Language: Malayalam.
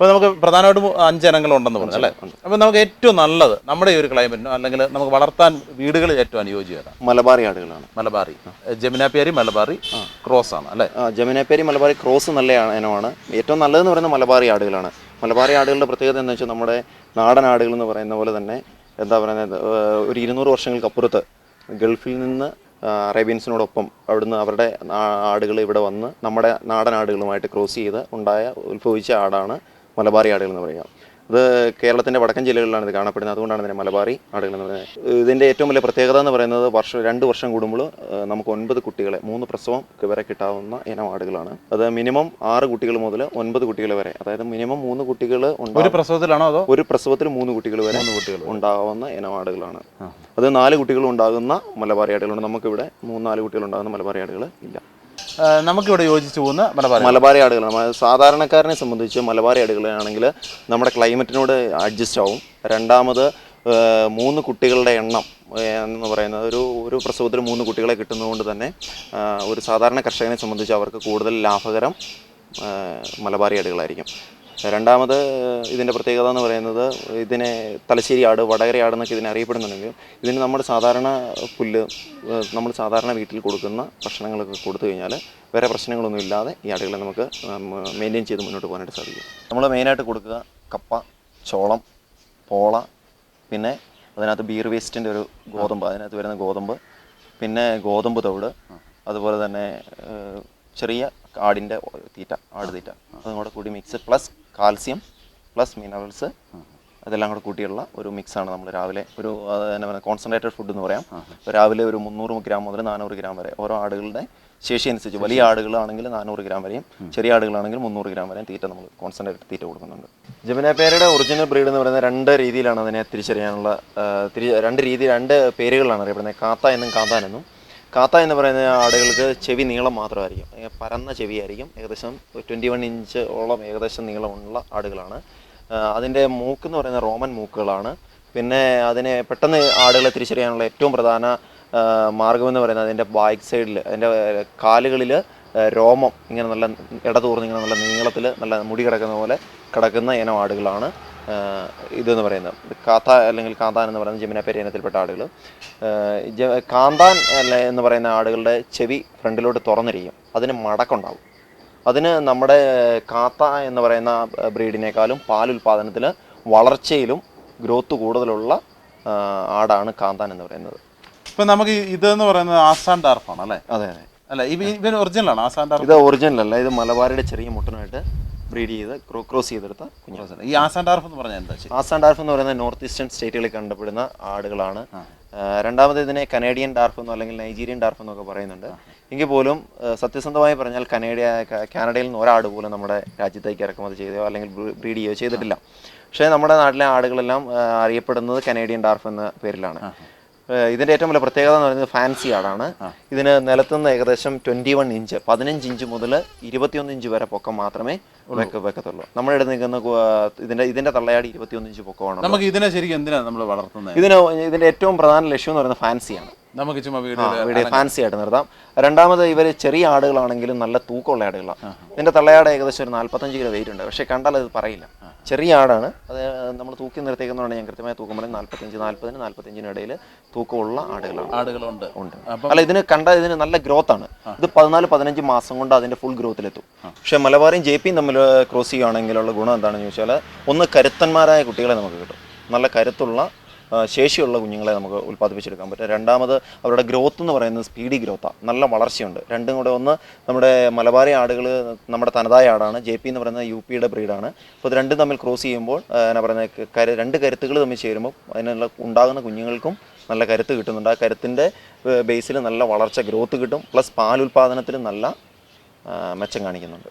അപ്പോൾ നമുക്ക് പ്രധാനമായിട്ടും അഞ്ച് ഇനങ്ങളുണ്ടെന്ന് പറഞ്ഞു അല്ലേ? അപ്പോൾ നമുക്ക് ഏറ്റവും നല്ലത് നമ്മുടെ ഈ ഒരു ക്ലൈമറ്റിനോ അല്ലെങ്കിൽ നമുക്ക് വളർത്താൻ വീടുകളിൽ ഏറ്റവും അനുയോജ്യത മലബാറി ആടുകളാണ്. മലബാറി. ജമിനാപ്പേരി മലബാറി ക്രോസ് ആണ് അല്ലേ? ജമിനാപ്പേരി മലബാറി ക്രോസ് നല്ല ഇനമാണ്. ഏറ്റവും നല്ലതെന്ന് പറയുന്നത് മലബാറി ആടുകളാണ്. മലബാറി ആടുകളുടെ പ്രത്യേകത എന്ന് വെച്ചാൽ നമ്മുടെ നാടൻ ആടുകൾ എന്ന് പറയുന്ന പോലെ തന്നെ എന്താ പറയുന്നത് ഒരു ഇരുന്നൂറ് വർഷങ്ങൾക്കപ്പുറത്ത് ഗൾഫിൽ നിന്ന് അറേബ്യൻസിനോടൊപ്പം അവിടുന്ന് അവരുടെ ആടുകൾ ഇവിടെ വന്ന് നമ്മുടെ നാടൻ ആടുകളുമായിട്ട് ക്രോസ് ചെയ്ത് ഉണ്ടായ ഉത്ഭവിച്ച ആടാണ് മലബാറി ആടുകൾ എന്ന് പറയുക അത് കേരളത്തിന്റെ വടക്കൻ ജില്ലകളിലാണ് ഇത് കാണപ്പെടുന്നത്. അതുകൊണ്ടാണ് ഇതിനെ മലബാറി ആടുകൾ എന്ന് പറയുന്നത്. ഇതിന്റെ ഏറ്റവും വലിയ പ്രത്യേകത എന്ന് പറയുന്നത് വർഷം രണ്ട് വർഷം കൂടുമ്പോൾ നമുക്ക് ഒൻപത് കുട്ടികളെ മൂന്ന് പ്രസവം വരെ കിട്ടാവുന്ന ഇനം ആടുകളാണ്. അത് മിനിമം ആറ് കുട്ടികൾ മുതൽ ഒൻപത് കുട്ടികൾ വരെ അതായത് മിനിമം മൂന്ന് കുട്ടികൾ ഒരു പ്രസവത്തിലാണോ അതോ? ഒരു പ്രസവത്തിൽ മൂന്ന് കുട്ടികൾ വരെ മൂന്ന് കുട്ടികൾ ഉണ്ടാവുന്ന ഇനം ആടുകളാണ്. അത് നാല് കുട്ടികൾ ഉണ്ടാകുന്ന മലബാറി ആടുകളുണ്ട്. നമുക്കിവിടെ മൂന്ന് നാല് കുട്ടികൾ ഉണ്ടാകുന്ന മലബാറി ആടുകൾ ഇല്ല. നമുക്കിവിടെ യോജിച്ചു പോകുന്ന മലബാർ മലബാറി ആടുകളാണ് സാധാരണക്കാരനെ സംബന്ധിച്ച് മലബാറി ആടുകളാണെങ്കിൽ നമ്മുടെ ക്ലൈമറ്റിനോട് അഡ്ജസ്റ്റ് ആവും. രണ്ടാമത് മൂന്ന് കുട്ടികളുടെ എണ്ണം എന്ന് പറയുന്നത് ഒരു ഒരു പ്രസവത്തിൽ മൂന്ന് കുട്ടികളെ കിട്ടുന്നതുകൊണ്ട് തന്നെ ഒരു സാധാരണ കർഷകനെ സംബന്ധിച്ച് അവർക്ക് കൂടുതൽ ലാഭകരം മലബാറി ആടുകളായിരിക്കും. രണ്ടാമത് ഇതിന്റെ പ്രത്യേകത എന്ന് പറയുന്നത് ഇതിനെ തലശ്ശേരി ആട് വടകര ആട് എന്നൊക്കെ ഇതിനെ അറിയപ്പെടുന്നുണ്ടെങ്കിലും ഇതിന് നമ്മൾ സാധാരണ പുല്ല് നമ്മൾ സാധാരണ വീട്ടിൽ കൊടുക്കുന്ന ഭക്ഷണങ്ങളൊക്കെ കൊടുത്തു കഴിഞ്ഞാൽ വേറെ പ്രശ്നങ്ങളൊന്നും ഇല്ലാതെ ഈ ആടുകളെ നമുക്ക് മെയിന്റെയിൻ ചെയ്ത് മുന്നോട്ട് പോകാനായിട്ട് സാധിക്കും. നമ്മൾ മെയിനായിട്ട് കൊടുക്കുക കപ്പ ചോളം പോള പിന്നെ അതിനകത്ത് ബീർ വേസ്റ്റിന്റെ ഒരു ഗോതമ്പ് അതിനകത്ത് വരുന്ന ഗോതമ്പ് പിന്നെ ഗോതമ്പ് തവിട് അതുപോലെ തന്നെ ചെറിയ ആടിന്റെ തീറ്റ ആട് തീറ്റ അതും കൂടെ കൂടി mix plus calcium plus minerals അതെല്ലാം കൂടെ കൂട്ടിയുള്ള ഒരു മിക്സാണ് നമ്മൾ രാവിലെ ഒരു എന്നാ പറയുക കോൺസെൻട്രേറ്റഡ് ഫുഡ് എന്ന് പറയാം. രാവിലെ ഒരു മുന്നൂറ് ഗ്രാം മുതൽ നാനൂറ് ഗ്രാം വരെ ഓരോ ആടുകളുടെ ശേഷി അനുസരിച്ച് വലിയ ആടുകളാണെങ്കിൽ നാനൂറ് ഗ്രാം വരെയും ചെറിയ ആടുകളാണെങ്കിൽ മുന്നൂറ് ഗ്രാം വരെയും തീറ്റ നമ്മൾ കോൺസെൻട്രേറ്റഡ് തീറ്റ കൊടുക്കുന്നുണ്ട്. ജമുനാപ്പേരയുടെ ഒറിജിനൽ ബ്രീഡ് എന്ന് പറയുന്നത് രണ്ട് രീതിയിലാണ് അതിനെ തിരിച്ചറിയാനുള്ള രണ്ട് രീതി രണ്ട് പേരുകളാണ് അറിയപ്പെടുന്നത്. കാത്ത എന്നും കാന്താൻ എന്നും. കാത്ത എന്ന് പറയുന്ന ആടുകൾക്ക് ചെവി നീളം മാത്രമായിരിക്കും. പരന്ന ചെവിയായിരിക്കും. ഏകദേശം ട്വന്റി വൺ ഇഞ്ച് ഓളം ഏകദേശം നീളമുള്ള ആടുകളാണ്. അതിന്റെ മൂക്ക് എന്ന് പറയുന്ന റോമൻ മൂക്കുകളാണ്. പിന്നെ അതിനെ പെട്ടെന്ന് ആടുകളെ തിരിച്ചറിയാനുള്ള ഏറ്റവും പ്രധാന മാർഗമെന്ന് പറയുന്നത് അതിന്റെ ബാക്ക് സൈഡിൽ അതിന്റെ കാലുകളിൽ രോമം ഇങ്ങനെ നല്ല ഇടതൂർന്ന് ഇങ്ങനെ നല്ല നീളത്തിൽ നല്ല മുടി കിടക്കുന്ന പോലെ കിടക്കുന്ന ഇനം ആടുകളാണ്. ഇതെന്ന് പറയുന്നത്. ഇത് കാത്ത അല്ലെങ്കിൽ കാന്താൻ എന്ന് പറയുന്ന ജമുനാപ്പേരി ഇനത്തിൽപ്പെട്ട ആടുകൾ കാന്താൻ അല്ല എന്ന് പറയുന്ന ആടുകളുടെ ചെവി ഫ്രണ്ടിലോട്ട് തുറന്നിരിക്കും. അതിന് മടക്കുണ്ടാവും. അതിന് നമ്മുടെ കാത്ത എന്ന് പറയുന്ന ബ്രീഡിനേക്കാളും പാലുൽപാദനത്തിൽ വളർച്ചയിലും ഗ്രോത്ത് കൂടുതലുള്ള ആടാണ് കാന്താൻ എന്ന് പറയുന്നത്. ഇപ്പം നമുക്ക് ഇതെന്ന് പറയുന്നത് ആസാൻ ഡാർഫാണ് അല്ലേ? അതെ അതെ. അല്ല ഇവ ഇവൻ ഒറിജിനലാണ് ആസാൻ ഡാർഫ്? ഇത് ഒറിജിനൽ അല്ല. ഇത് മലബാറിയുടെ ചെറിയ മുട്ടനായിട്ട് ബ്രീഡ് ചെയ്ത് ക്രോ- ക്രോസ് ചെയ്തെടുത്ത കുഞ്ഞാണ് ഈ ആസാൻ ഡാർഫ് എന്ന് പറഞ്ഞാൽ എന്താ ആസാൻ ഡാർഫ് എന്ന് പറയുന്നത് നോർത്ത് ഈസ്റ്റേൺ സ്റ്റേറ്റുകളിൽ കണ്ടപ്പെടുന്ന ആടുകളാണ്. രണ്ടാമത് ഇതിനെ കനേഡിയൻ ഡാർഫ് എന്നോ അല്ലെങ്കിൽ നൈജീരിയൻ ഡാർഫ് എന്നൊക്കെ പറയുന്നുണ്ട്. എങ്കിൽ പോലും സത്യസന്ധമായി പറഞ്ഞാൽ കനേഡിയ കാനഡയിൽ നിന്ന് ഒരാട് പോലും നമ്മുടെ രാജ്യത്തേക്ക് ഇറക്കുമതി ചെയ്തോ അല്ലെങ്കിൽ ബ്രീഡ് ചെയ്യുകയോ ചെയ്തിട്ടില്ല. പക്ഷേ നമ്മുടെ നാട്ടിലെ ആടുകളെല്ലാം അറിയപ്പെടുന്നത് കനേഡിയൻ ഡാർഫ് എന്ന പേരിലാണ്. ഇതിന്റെ ഏറ്റവും വലിയ പ്രത്യേകത എന്ന് പറയുന്നത് ഫാൻസി ആടാണ്. ഇതിന് നിലത്തുനിന്ന് ഏകദേശം ട്വന്റി വൺ ഇഞ്ച് പതിനഞ്ച് ഇഞ്ച് മുതൽ ഇരുപത്തിയൊന്ന് ഇഞ്ച് വരെ പൊക്കം മാത്രമേ വെക്ക വെക്കത്തുള്ളൂ. നമ്മുടെ ഇടയിൽ നിൽക്കുന്ന ഇതിന്റെ ഇതിന്റെ തള്ളയാട് ഇരുപത്തിയൊന്ന് ഇഞ്ച് പൊക്കമാണ് നമുക്ക് ഇതിനെ ശരിക്കും എന്തിനാണ് നമ്മൾ വളർത്തുന്നത്? ഇതിന് ഇതിന്റെ ഏറ്റവും പ്രധാന ലക്ഷ്യം എന്ന് പറയുന്നത് ഫാൻസിയാണ് നമുക്ക് ചുമ്മാ ഇവിടെ ഫാൻസി ആയിട്ട് നിർത്താം. രണ്ടാമത് ഇവർ ചെറിയ ആടുകളാണെങ്കിലും നല്ല തൂക്കമുള്ള ആടുകളാണ് ഇതിന്റെ തള്ളയാട് ഏകദേശം ഒരു നാല്പത്തഞ്ച് കിലോ വെയിറ്റ് ഉണ്ട്. പക്ഷേ കണ്ടാൽ അത് പറയില്ല. ചെറിയ ആടാണ്. അത് നമ്മൾ തൂക്കി നിർത്തിയേക്കുന്നതുകൊണ്ട് ഞാൻ കൃത്യമായ തൂക്കം പറയും. നാല്പത്തഞ്ച് നാല്പതിന് നാല്പത്തഞ്ചിന് ഇടയിൽ തൂക്കമുള്ള ആടുകളാണ്. ആടുകളുണ്ട്. ഉണ്ട്. അല്ല ഇതിന് കണ്ട ഇതിന് നല്ല ഗ്രോത്ത് ആണ്. ഇത് പതിനാല് പതിനഞ്ച് മാസം കൊണ്ട് അതിന്റെ ഫുൾ ഗ്രോത്തിലെത്തും പക്ഷെ മലബാറും ജെ പിയും തമ്മിൽ ക്രോസ് ചെയ്യുകയാണെങ്കിലുള്ള ഗുണം എന്താണെന്ന് ചോദിച്ചാൽ ഒന്ന് കരുത്തന്മാരായ കുട്ടികളെ നമുക്ക് കിട്ടും. നല്ല കരുത്തുള്ള ശേഷിയുള്ള കുഞ്ഞുങ്ങളെ നമുക്ക് ഉൽപ്പാദിപ്പിച്ചെടുക്കാൻ പറ്റും. രണ്ടാമത് അവരുടെ ഗ്രോത്ത് എന്ന് പറയുന്നത് സ്പീഡി ഗ്രോത്താണ് നല്ല വളർച്ചയുണ്ട്. രണ്ടും കൂടെ ഒന്ന് നമ്മുടെ മലബാറി ആടുകൾ നമ്മുടെ തനതായ ആടാണ്. ജെ പി എന്ന് പറയുന്നത് യു പിയുടെ ബ്രീഡാണ് അപ്പോൾ ഇത് രണ്ടും തമ്മിൽ ക്രോസ് ചെയ്യുമ്പോൾ എന്നാ പറയുന്നത് കരു രണ്ട് കരുത്തുകൾ തമ്മിൽ ചേരുമ്പോൾ അതിനുള്ള ഉണ്ടാകുന്ന കുഞ്ഞുങ്ങൾക്കും നല്ല കരുത്ത് കിട്ടുന്നുണ്ട്. ആ കരുത്തിന്റെ ബേസിൽ നല്ല വളർച്ച ഗ്രോത്ത് കിട്ടും. പ്ലസ് പാലുൽപാദനത്തിൽ നല്ല മെച്ചം കാണിക്കുന്നുണ്ട്.